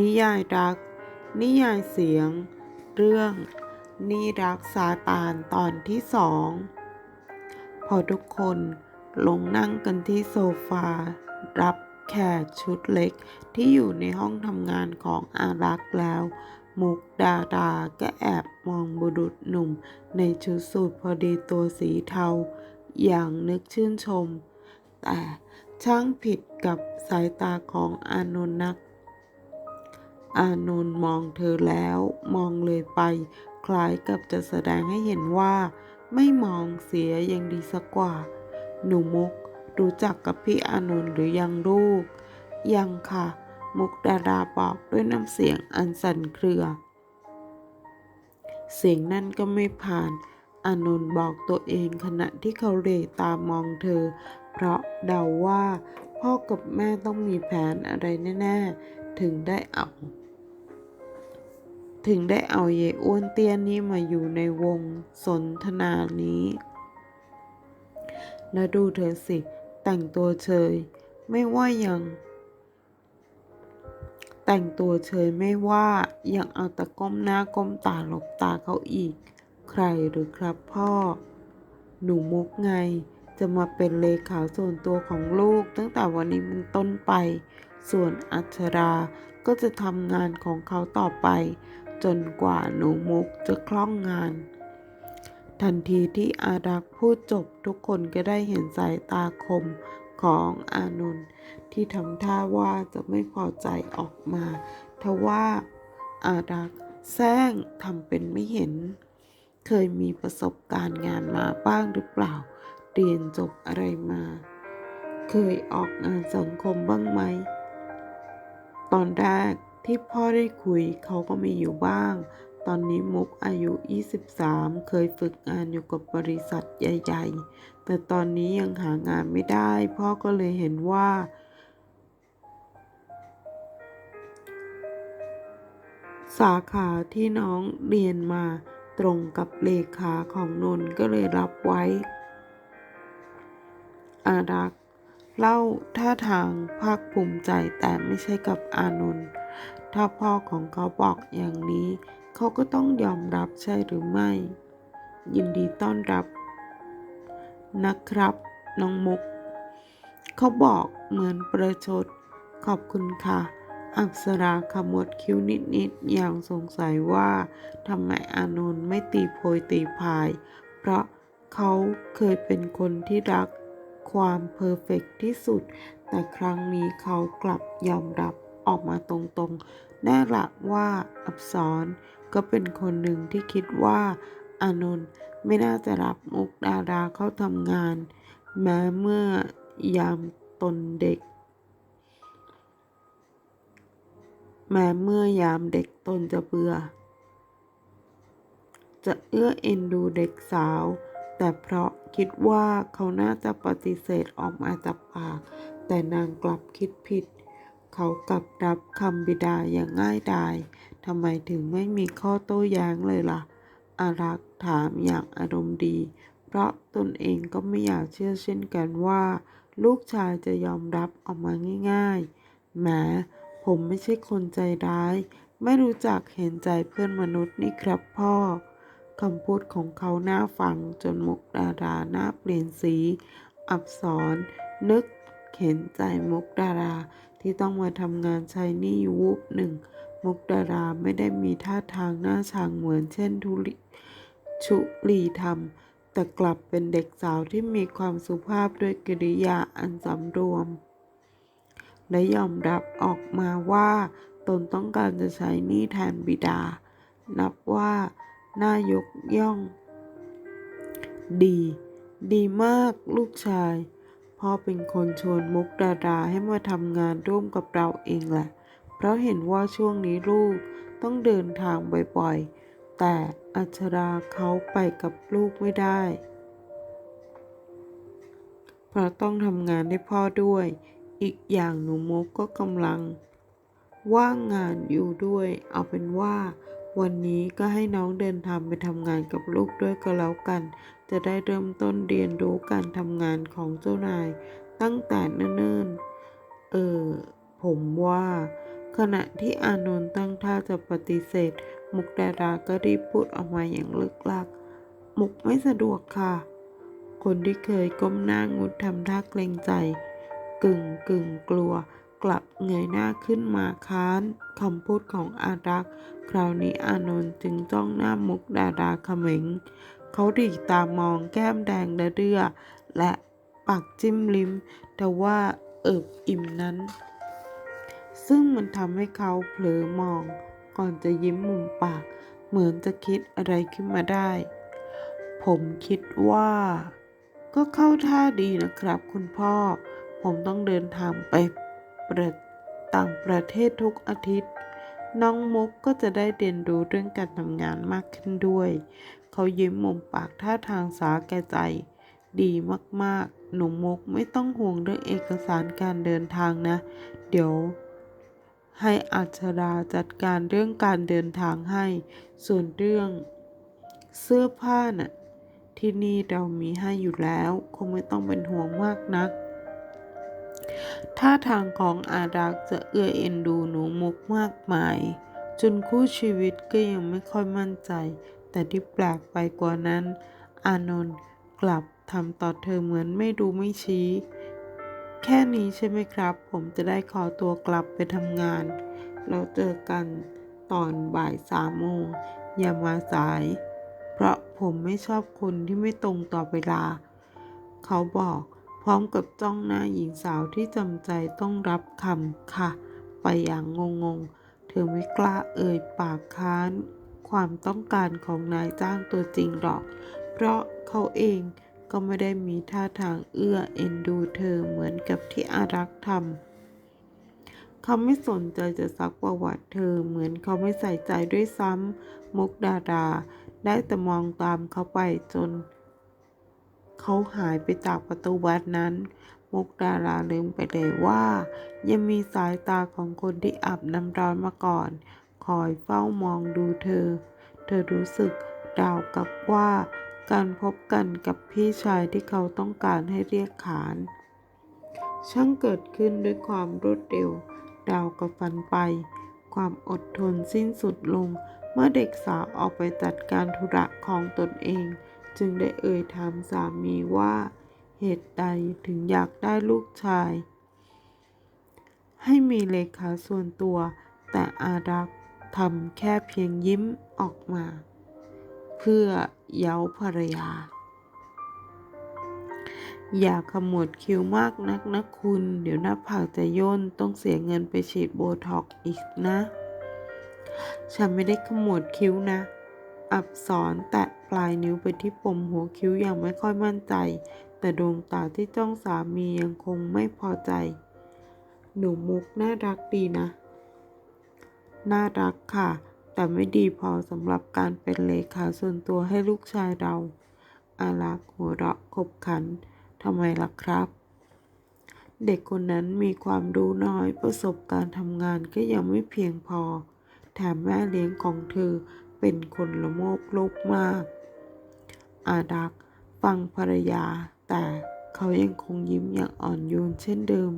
นิยายรัก นิยายเสียง เรื่อง นี่รักซาตานตอนที่สอง พอทุกคนลงนั่งกันที่โซฟา รับแขกชุดเล็กที่อยู่ในห้องทำงานของอารักษ์แล้ว มุกดาดาก็แอบมองบุรุษหนุ่ม ในชุดสูทพอดีตัวสีเทา อย่างนึกชื่นชม แต่ช่างผิดกับสายตาของอานนท์นัก อานนท์มองเธอแล้วมองเลยไป คล้ายกับจะแสดงให้เห็นว่า ไม่มองเสียยังดีสักกว่า หนูมุกรู้จักกับพี่อานนท์หรือยังลูก ยังค่ะ มุกดาดาบอกด้วยน้ำเสียงอันสั่นเครือ เสียงนั่นก็ไม่ผ่าน อานนท์บอกตัวเองขณะที่เขาเหลตามองเธอ เพราะเดาว่าพ่อกับแม่ต้องมีแผนอะไรแน่ ๆ ถึงได้เอา ถึงได้เอาเยอ้วนเตี้ยนี้มาอยู่ในวงสนทนานี้ แล้วดูเธอสิ แต่งตัวเฉย ไม่ว่ายัง แต่งตัวเฉยไม่ว่ายังเอาต่ก้มหน้าก้มตาหลบตาเขาอีก ใครหรือครับพ่อ หนูมุกไง จะมาเป็นเลขาส่วนตัวของลูก ตั้งแต่วันนี้เป็นต้นไป ส่วนอัชราก็จะทำงานของเขาต่อไป จนกว่าหนูมุกจะคล่องงาน ทันทีที่อารักพูดจบทุกคนก็ได้เห็นสายตาคมของอานนที่ทำท่าว่าจะไม่พอใจออกมาทว่าอารักแซงทำเป็นไม่เห็น เคยมีประสบการณ์งานมาบ้างหรือเปล่า เรียนจบอะไรมา เคยออกงานสังคมบ้างไหม ตอนแรก ที่พ่อได้คุยเขาก็มีอยู่บ้าง ตอนนี้มุกอายุ 23 เคยฝึกงานอยู่กับบริษัทใหญ่ๆ แต่ตอนนี้ยังหางานไม่ได้ พ่อก็เลยเห็นว่า สาขาที่น้องเรียนมาตรงกับเลขาของนนท์ก็เลยรับไว้ อารักษ์เล่าท่าทางภาคภูมิใจแต่ไม่ใช่กับอานนท์ ถ้าพ่อของเขาบอกอย่างนี้ เขาก็ต้องยอมรับใช่หรือไม่ ยินดีต้อนรับ นะครับน้องมุก เขาบอกเหมือนประชด ขอบคุณค่ะ อักษราขมวดคิ้วนิดๆอย่างสงสัยว่าทำไมอานนท์ไม่ตีโพยตีพาย เพราะเขาเคยเป็นคนที่รักความเพอร์เฟกต์ที่สุด แต่ครั้งนี้เขากลับยอมรับ ออกมาตรงๆ แน่ละว่าอับสรก็เป็นคนหนึ่งที่คิดว่า อานนท์ไม่น่าจะรับมุกดาราเข้าทำงาน แม้เมื่อยามตนเด็ก แม้เมื่อยามเด็กตนจะเบื่อ จะเอื้อเอ็นดูเด็กสาว แต่เพราะคิดว่าเขาน่าจะปฏิเสธออกมาจากปาก แต่นางกลับคิดผิด เขากลับรับคำบิดาอย่างง่ายดายทำไมถึงไม่มีข้อโต้แย้งเลยล่ะ อารักษ์ถามอย่างอารมณ์ดี เพราะตนเองก็ไม่อยากเชื่อเช่นกันว่า ลูกชายจะยอมรับออกมาง่ายๆแหมผมไม่ใช่คนใจร้าย ไม่รู้จักเห็นใจเพื่อนมนุษย์นี่ครับพ่อคำพูดของเขาหน้าฟังจนมุกดาราหน้าเปลี่ยนสี อับสรนึกเข็นใจมุกดารา ที่ต้องมาทำงานใช้นี้อยู่วูบหนึ่ง มุกดาราไม่ได้มีท่าทางหน้าชางเหมือนเช่นทุลิชุลีทำแต่กลับเป็นเด็กสาวที่มีความสุภาพด้วยกิริยาอันสำรวม และยอมรับออกมาว่า ตนต้องการจะใช้นี้แทนบิดา นับว่าน่ายกย่อง ดี ดีมากลูกชาย พ่อเป็นคนชวนมุกดาราให้มาทำงานร่วมกับเราเองแหละ เพราะเห็นว่าช่วงนี้ลูกต้องเดินทางบ่อยๆ แต่อัชราเขาไปกับลูกไม่ได้ เพราะต้องทำงานให้พ่อด้วย อีกอย่างหนูมุกก็กำลัง ว่างงานอยู่ด้วย เอาเป็นว่า วันนี้ก็ให้น้องเดินทางไปทำงานกับลูกด้วยก็แล้วกัน จะได้เริ่มต้นเรียนรู้การทำงานของเจ้านายตั้งแต่เนิ่นๆ เออ ผมว่า ขณะที่อานนท์ตั้งท่าจะปฏิเสธ มุกดาดาก็รีบพูดออกมาอย่างลึกลัก มุกไม่สะดวกค่ะ คนที่เคยก้มหน้างุดทำท่าเกรงใจ กึ่งกึ่งกลัว กลับเงยหน้าขึ้นมาค้านคำพูดของอารักษ์คราวนี้อานนท์จึงจ้องหน้ามุกดาดาเขม็ง เขาดีตามองแก้มแดงระเรื่อ และปากจิ้มลิ้ม แต่ว่าเอิบอิ่มนั้น ซึ่งมันทำให้เขาเผลอมอง ก่อนจะยิ้มมุมปาก เหมือนจะคิดอะไรขึ้นมาได้ ผมคิดว่า ก็เข้าท่าดีนะครับคุณพ่อ ผมต้องเดินทางไปประต่างประเทศทุกอาทิตย์ น้องมุกก็จะได้เรียนรู้เรื่องการทำงานมากขึ้นด้วย เขายิ้มมุมปากท่าทางสาแก่ใจ ดีมากๆ หนูมุกไม่ต้องห่วงเรื่องเอกสารการเดินทางนะ เดี๋ยว ให้อัชราจัดการเรื่องการเดินทางให้ ส่วนเรื่อง เสื้อผ้าน่ะที่นี่เรามีให้อยู่แล้ว คงไม่ต้องเป็นห่วงมากนัก ท่าทางของอารักษ์จะเอื้อเอ็นดูหนูมุกมากมาย จนคู่ชีวิตก็ยังไม่ค่อยมั่นใจ แต่ที่แปลกไปกว่านั้น อานนท์กลับทำต่อเธอเหมือนไม่ดูไม่ชี้ แค่นี้ใช่ไหมครับ ผมจะได้ขอตัวกลับไปทำงาน เราเจอกันตอนบ่ายสามโมงอย่ามาสาย เพราะผมไม่ชอบคนที่ไม่ตรงต่อเวลา เขาบอกพร้อมกับจ้องหน้าหญิงสาวที่จำใจต้องรับคำค่ะ ไปอย่างงงๆ เธอไม่กล้าเอ่ยปากค้าน ความต้องการของนายจ้างตัวจริงหรอก เพราะเขาเองก็ไม่ได้มีท่าทางเอื้อเอ็นดูเธอเหมือนกับที่อารักษ์ทำเขาไม่สนใจจะซักประวัติเธอเหมือนเขาไม่ใส่ใจด้วยซ้ำมุกดาดา ได้แต่มองตามเขาไปจน เขาหายไปจากประตูวัดนั้น มุกดาราลืมไปเลยว่า ยังมีสายตาของคนที่อาบน้ำร้อนมาก่อน คอยเฝ้ามองดูเธอ เธอรู้สึกราวกับว่า การพบกันกับพี่ชายที่เขาต้องการให้เรียกขาน ช่างเกิดขึ้นด้วยความรวดเร็ว ดาวกับฟันไป ความอดทนสิ้นสุดลง เมื่อเด็กสาวออกไปจัดการธุระของตนเอง จึงได้เอ่ยถามสามีว่า เหตุใดถึงอยากได้ลูกชาย ให้มีเลขาส่วนตัว แต่อารักษ ทำแค่เพียงยิ้มออกมา เพื่อเย้าภรรยา อย่าขมวดคิ้วมากนักนะคุณ เดี๋ยวหน้าผากจะย่นต้องเสียเงินไปฉีดโบท็อกอีกนะ ฉันไม่ได้ขมวดคิ้วนะ อับสรแตะปลายนิ้วไปที่ปมหัวคิ้วอย่างไม่ค่อยมั่นใจ แต่ดวงตาที่จ้องสามียังคงไม่พอใจ หนูมุกน่ารักดีนะ น่ารักค่ะ แต่ไม่ดีพอสำหรับการเป็นเลขาส่วนตัวให้ลูกชายเรา อารักหัวเราะขบขันทำไมล่ะครับ เด็กคนนั้นมีความรู้น้อยประสบการณ์ทำงานก็ยังไม่เพียงพอ แถมแม่เลี้ยงของเธอเป็นคนละโมบโลภมาก อาดักฟังภรรยา แต่เขายังคงยิ้มอย่างอ่อนโยนเช่นเดิม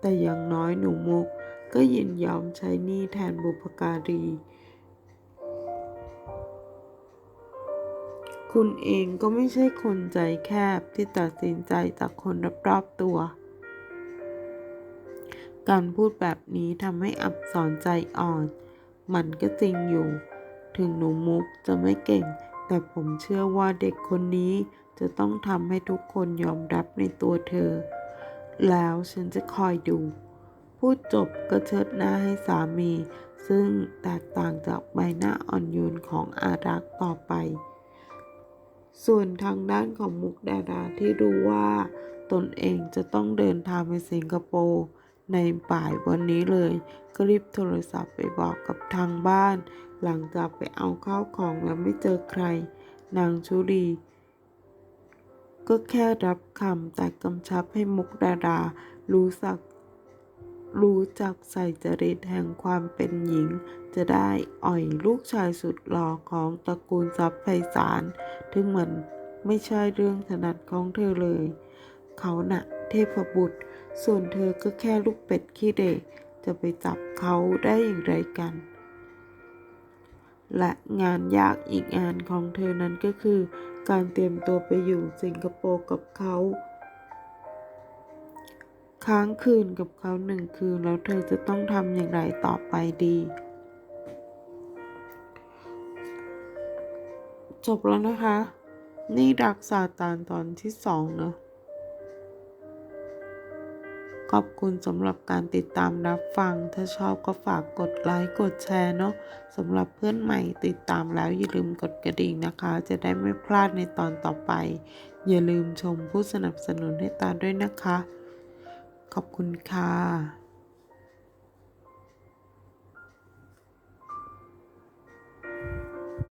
แต่อย่างน้อยหนูมุก ก็ยินยอมใช้หนี้แทนบุพการี คุณเองก็ไม่ใช่คนใจแคบที่ตัดสินใจจากคนรอบๆตัว การพูดแบบนี้ทำให้อับสอนใจอ่อน มันก็จริงอยู่ ถึงหนูมุกจะไม่เก่ง แต่ผมเชื่อว่าเด็กคนนี้จะต้องทำให้ทุกคนยอมรับในตัวเธอ แล้วฉันจะคอยดู พูดจบก็เชิดหน้าให้สามี ซึ่งแตกต่างจากใบหน้าอ่อนโยนของอารักษ์ต่อไป ส่วนทางด้านของมุกดาดาที่รู้ว่า ตนเองจะต้องเดินทางไปสิงคโปร์ในบ่ายวันนี้เลย ก็รีบโทรศัพท์ไปบอกกับทางบ้าน หลังจากไปเอาข้าวของแล้วไม่เจอใคร นางชุรีก็แค่รับคำแต่กำชับให้มุกดาดารู้สัก รู้จักใส่จริตแห่งความเป็นหญิง จะได้อ่อยลูกชายสุดหล่อของตระกูลทรัพย์ไพศาลถึงเหมันไม่ใช่เรื่องถนัดของเธอเลย เขาหนะเทพบุตร ส่วนเธอก็แค่ลูกเป็ดขี้เด็กจะไปจับเขาได้อย่างไรกัน และงานยากอีกงานของเธอนั้นก็คือ การเตรียมตัวไปอยู่สิงคโปร์กับเขา ค้างคืนกับเขาหนึ่งคืนแล้วเธอจะต้องทำอย่างไรต่อไปดี จบแล้วนะคะ นี่ดักซาตานตอนที่สองเนะขอบคุณสำหรับการติดตามรับฟัง ถ้าชอบก็ฝากกดไลค์กดแชร์เนาะสำหรับเพื่อนใหม่ติดตามแล้วอย่าลืมกดกระดิ่งนะคะ จะได้ไม่พลาดในตอนต่อไป อย่าลืมชมผู้สนับสนุนให้ตาด้วยนะคะ ขอบคุณค่ะ